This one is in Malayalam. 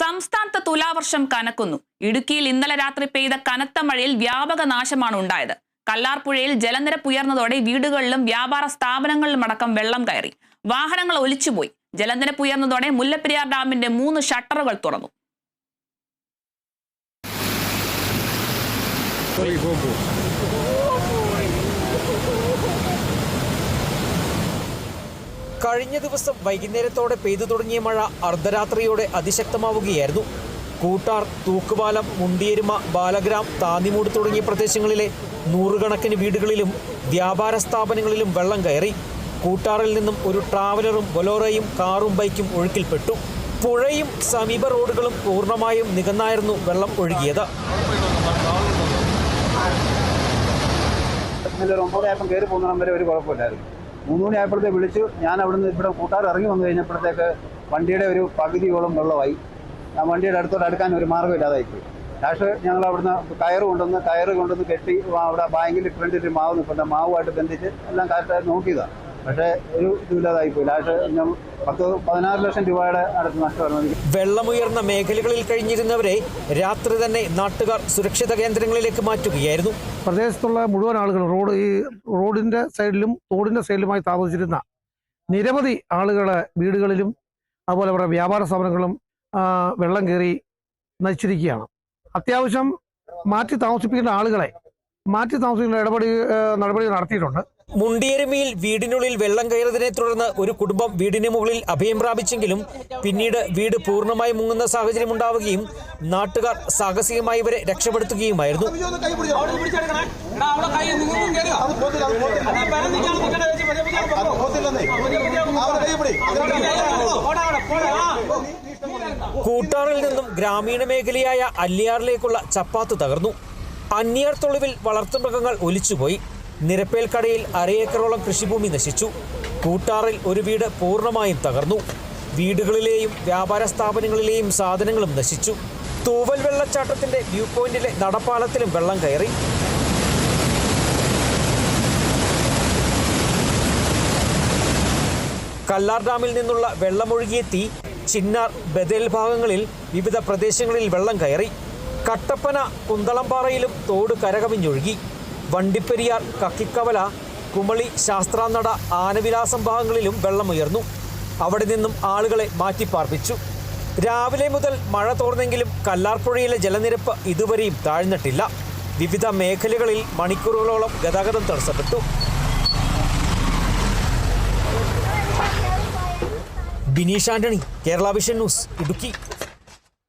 സംസ്ഥാനത്ത് തുലാവർഷം കനക്കുന്നു. ഇടുക്കിയിൽ ഇന്നലെ രാത്രി പെയ്ത കനത്ത മഴയിൽ വ്യാപക നാശമാണ് ഉണ്ടായത്. കല്ലാർപ്പുഴയിൽ ജലനിരപ്പ് ഉയർന്നതോടെ വീടുകളിലും വ്യാപാര സ്ഥാപനങ്ങളിലും അടക്കം വെള്ളം കയറി. വാഹനങ്ങൾ ഒലിച്ചുപോയി. ജലനിരപ്പ് ഉയർന്നതോടെ മുല്ലപ്പെരിയാർ ഡാമിന്റെ മൂന്ന് ഷട്ടറുകൾ തുറന്നു. കഴിഞ്ഞ ദിവസം വൈകുന്നേരത്തോടെ പെയ്തു തുടങ്ങിയ മഴ അർദ്ധരാത്രിയോടെ അതിശക്തമാവുകയായിരുന്നു. കൂട്ടാർ തൂക്കുപാലം മുണ്ടിയേരുമ ബാലഗ്രാം താന്നിമൂട് തുടങ്ങിയ പ്രദേശങ്ങളിലെ നൂറുകണക്കിന് വീടുകളിലും വ്യാപാര സ്ഥാപനങ്ങളിലും വെള്ളം കയറി. കൂട്ടാറിൽ നിന്നും ഒരു ട്രാവലറും ബൊലോറയും കാറും ബൈക്കും ഒഴുക്കിൽപ്പെട്ടു. പുഴയും സമീപ റോഡുകളും പൂർണമായും നികന്നായിരുന്നു വെള്ളം ഒഴുകിയത്. ഒരു കുഴപ്പമില്ലായിരുന്നു. മൂന്ന് മണിയായപ്പോഴത്തെ വിളിച്ചു. ഞാൻ അവിടുന്ന് ഇവിടെ കൂട്ടാർ ഇറങ്ങി വന്നു കഴിഞ്ഞപ്പോഴത്തേക്ക് വണ്ടിയുടെ ഒരു പകുതിയോളം വെള്ളമായി. ആ വണ്ടിയുടെ അടുത്തോട്ട് അടുക്കാൻ ഒരു മാർഗമില്ലാതായി പോയി. ഞങ്ങൾ അവിടുന്ന് കയറ് കൊണ്ടുവന്ന് കയറ് കൊണ്ടുവന്ന് കെട്ടി അവിടെ ബാങ്കിൽ ഫ്രണ്ടിൽ മാവ് നിൽപ്പുണ്ട് മാവുമായിട്ട് ബന്ധിച്ച് എല്ലാം കറക്റ്റായിട്ട് നോക്കിയതാണ് പക്ഷേ ഒരു ഇതുമില്ലാതായി പോയി ലാസ്റ്റ് ഞാൻ പത്ത് പതിനാറ് ലക്ഷം രൂപയുടെ അടുത്ത് നഷ്ടമായിരുന്നു വെള്ളമുയർന്ന മേഖലകളിൽ കഴിഞ്ഞിരുന്നവരെ രാത്രി തന്നെ നാട്ടുകാർ സുരക്ഷിത കേന്ദ്രങ്ങളിലേക്ക് മാറ്റുകയായിരുന്നു. പ്രദേശത്തുള്ള മുഴുവൻ ആളുകളും റോഡ് ഈ റോഡിന്റെ സൈഡിലും തോടിന്റെ സൈഡിലുമായി താമസിച്ചിരുന്ന നിരവധി ആളുകളെ വീടുകളിലും അതുപോലെ അവരുടെ വ്യാപാര സ്ഥാപനങ്ങളും വെള്ളം കയറി നശിച്ചിരിക്കുകയാണ്. അത്യാവശ്യം മാറ്റി താമസിപ്പിക്കേണ്ട ആളുകളെ മാറ്റി താമസിക്കേണ്ട ഇടപെടി നടപടികൾ നടപടി നടത്തിയിട്ടുണ്ട്. മുണ്ടിയരുമിയിൽ വീടിനുള്ളിൽ വെള്ളം കയറിയതിനെ തുടർന്ന് ഒരു കുടുംബം വീടിന് മുകളിൽ അഭയം പ്രാപിച്ചെങ്കിലും പിന്നീട് വീട് പൂർണമായി മുങ്ങുന്ന സാഹചര്യം ഉണ്ടാവുകയും നാട്ടുകാർ സാഹസികമായി ഇവരെ രക്ഷപ്പെടുത്തുകയുമായിരുന്നു. കൂട്ടാറിൽ നിന്നും ഗ്രാമീണ മേഖലയായ അല്ലിയാറിലേക്കുള്ള ചപ്പാത്ത് തകർന്നു. അന്യാർ തൊളിവിൽ വളർത്തുമൃഗങ്ങൾ ഒലിച്ചുപോയി. നിരപ്പേൽക്കടയിൽ അരയേക്കറോളം കൃഷിഭൂമി നശിച്ചു. കൂട്ടാറിൽ ഒരു വീട് പൂർണമായും തകർന്നു. വീടുകളിലെയും വ്യാപാര സ്ഥാപനങ്ങളിലെയും സാധനങ്ങളും നശിച്ചു. തൂവൽ വെള്ളച്ചാട്ടത്തിന്റെ വ്യൂ പോയിന്റിലെ നടപ്പാലത്തിലും വെള്ളം കയറി. കല്ലാർ ഡാമിൽ നിന്നുള്ള വെള്ളമൊഴുകിയ തീ ചിന്നാർ ബദേൽ ഭാഗങ്ങളിൽ വിവിധ പ്രദേശങ്ങളിൽ വെള്ളം കയറി. കട്ടപ്പന കുന്തളംപാറയിലും തോട് കരകവിഞ്ഞൊഴുകി. വണ്ടിപ്പെരിയാർ കക്കിക്കവല കുമളി ശാസ്ത്രാനട ആനവിലാസം ഭാഗങ്ങളിലും വെള്ളമുയർന്നു. അവിടെ നിന്നും ആളുകളെ മാറ്റിപ്പാർപ്പിച്ചു. രാവിലെ മുതൽ മഴ തോർന്നെങ്കിലും കല്ലാർപ്പുഴയിലെ ജലനിരപ്പ് ഇതുവരെയും താഴ്ന്നിട്ടില്ല. വിവിധ മേഖലകളിൽ മണിക്കൂറുകളോളം ഗതാഗതം തടസ്സപ്പെട്ടു. Bineesh Antony Kerala vision news Idukki.